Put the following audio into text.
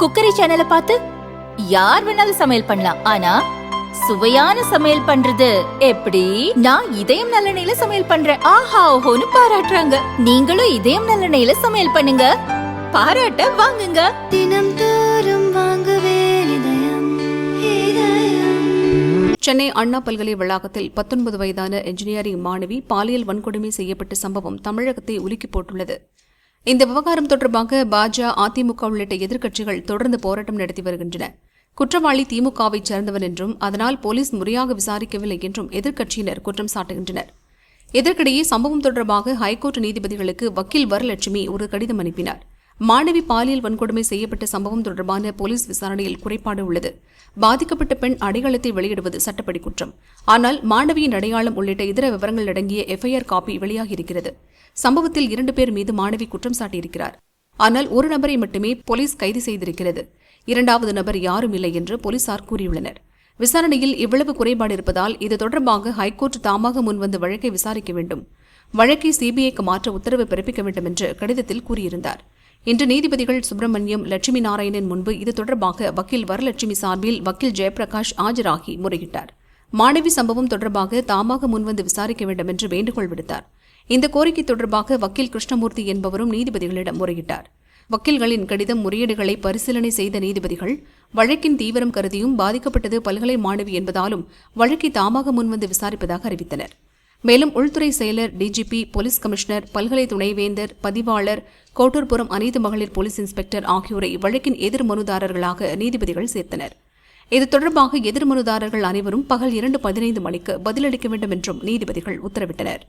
Cookery சேனலை பார்த்து யார் வேணாலும் சமையல் பண்ணலாம். ஆனா சுவையான சமையல் பண்றது எப்படி? நான் இதயம் நல்லெண்ணெயில சமையல் பண்றேன். ஆஹா ஓஹோன்னு பாராட்டுறாங்க. நீங்களும் இதயம் நல்லெண்ணெயில சமையல் பண்ணுங்க. பாராட்ட வாங்குங்க. தினம் தோறும் வாங்குவே இதயம் இதயம். சென்னை அண்ணா பல்கலை வளாகத்தில் பத்தொன்பது வயதான என்ஜினியரிங் மாணவி பாலியல் வன்கொடுமை செய்யப்பட்ட சம்பவம் தமிழகத்தை உலுக்கி போட்டுள்ளது. இந்த விவகாரம் தொடர்பாக பாஜக அதிமுக உள்ளிட்ட எதிர்க்கட்சிகள் தொடர்ந்து போராட்டம் நடத்தி வருகின்றன. குற்றவாளி திமுகவைச் சேர்ந்தவன் என்றும் அதனால் போலீஸ் முறையாக விசாரிக்கவில்லை என்றும் எதிர்க்கட்சியினர் குற்றம் சாட்டுகின்றனர். இதற்கிடையே சம்பவம் தொடர்பாக ஹைகோர்ட் நீதிபதிகளுக்கு வக்கீல் வரலட்சுமி ஒரு கடிதம் அனுப்பினார். மாணவி பாலியல் வன்கொடுமை செய்யப்பட்ட சம்பவம் தொடர்பான போலீஸ் விசாரணையில் குறைபாடு உள்ளது. பாதிக்கப்பட்ட பெண் அடையாளத்தை வெளியிடுவது சட்டப்படி குற்றம். ஆனால் மாணவியின் அடையாளம் உள்ளிட்ட இதர விவரங்கள் அடங்கிய எஃப்ஐஆர் காப்பி வெளியாகியிருக்கிறது. சம்பவத்தில் இரண்டு பேர் மீது மாணவி குற்றம் சாட்டியிருக்கிறார். ஆனால் ஒரு நபரை மட்டுமே போலீஸ் கைது செய்திருக்கிறது. இரண்டாவது நபர் யாரும் இல்லை என்று போலீசார் கூறியுள்ளனர். விசாரணையில் இவ்வளவு குறைபாடு இருப்பதால் இது தொடர்பாக ஹைகோர்ட் தாமாக முன்வந்து வழக்கை விசாரிக்க வேண்டும். வழக்கை சிபிஐக்கு மாற்ற உத்தரவு பிறப்பிக்க வேண்டும் என்று கடிதத்தில் கூறியிருந்தார். இன்று நீதிபதிகள் சுப்பிரமணியம் லட்சுமி நாராயணன் முன்பு இது தொடர்பாக வக்கீல் வரலட்சுமி சார்பில் வக்கீல் ஜெயபிரகாஷ் ஆஜராகி முறையிட்டார். மாணவி சம்பவம் தொடர்பாக தாமாக முன்வந்து விசாரிக்க வேண்டும் என்று வேண்டுகோள் விடுத்தார். இந்த கோரிக்கை தொடர்பாக வக்கீல் கிருஷ்ணமூர்த்தி என்பவரும் நீதிபதிகளிடம் முறையிட்டார். வக்கீல்களின் கடிதம் முறையீடுகளை பரிசீலனை செய்த நீதிபதிகள் வழக்கின் தீவிரம் கருதியும் பாதிக்கப்பட்டது பல்கலை மாணவி என்பதாலும் வழக்கை தாமாக முன்வந்து விசாரிப்பதாக அறிவித்தனர். மேலும் உள்துறை செயலர் டிஜிபி போலீஸ் கமிஷனர் பல்கலை துணைவேந்தர் பதிவாளர் கோட்டூர்புரம் அனைத்து மகளிர் போலீஸ் இன்ஸ்பெக்டர் ஆகியோரை வழக்கின் எதிர் மனுதாரர்களாக நீதிபதிகள் சேர்த்தனர். இது தொடர்பாக எதிர் மனுதாரர்கள் அனைவரும் பகல் இரண்டு பதினைந்து மணிக்கு பதிலளிக்க வேண்டும் என்றும் நீதிபதிகள் உத்தரவிட்டனர்.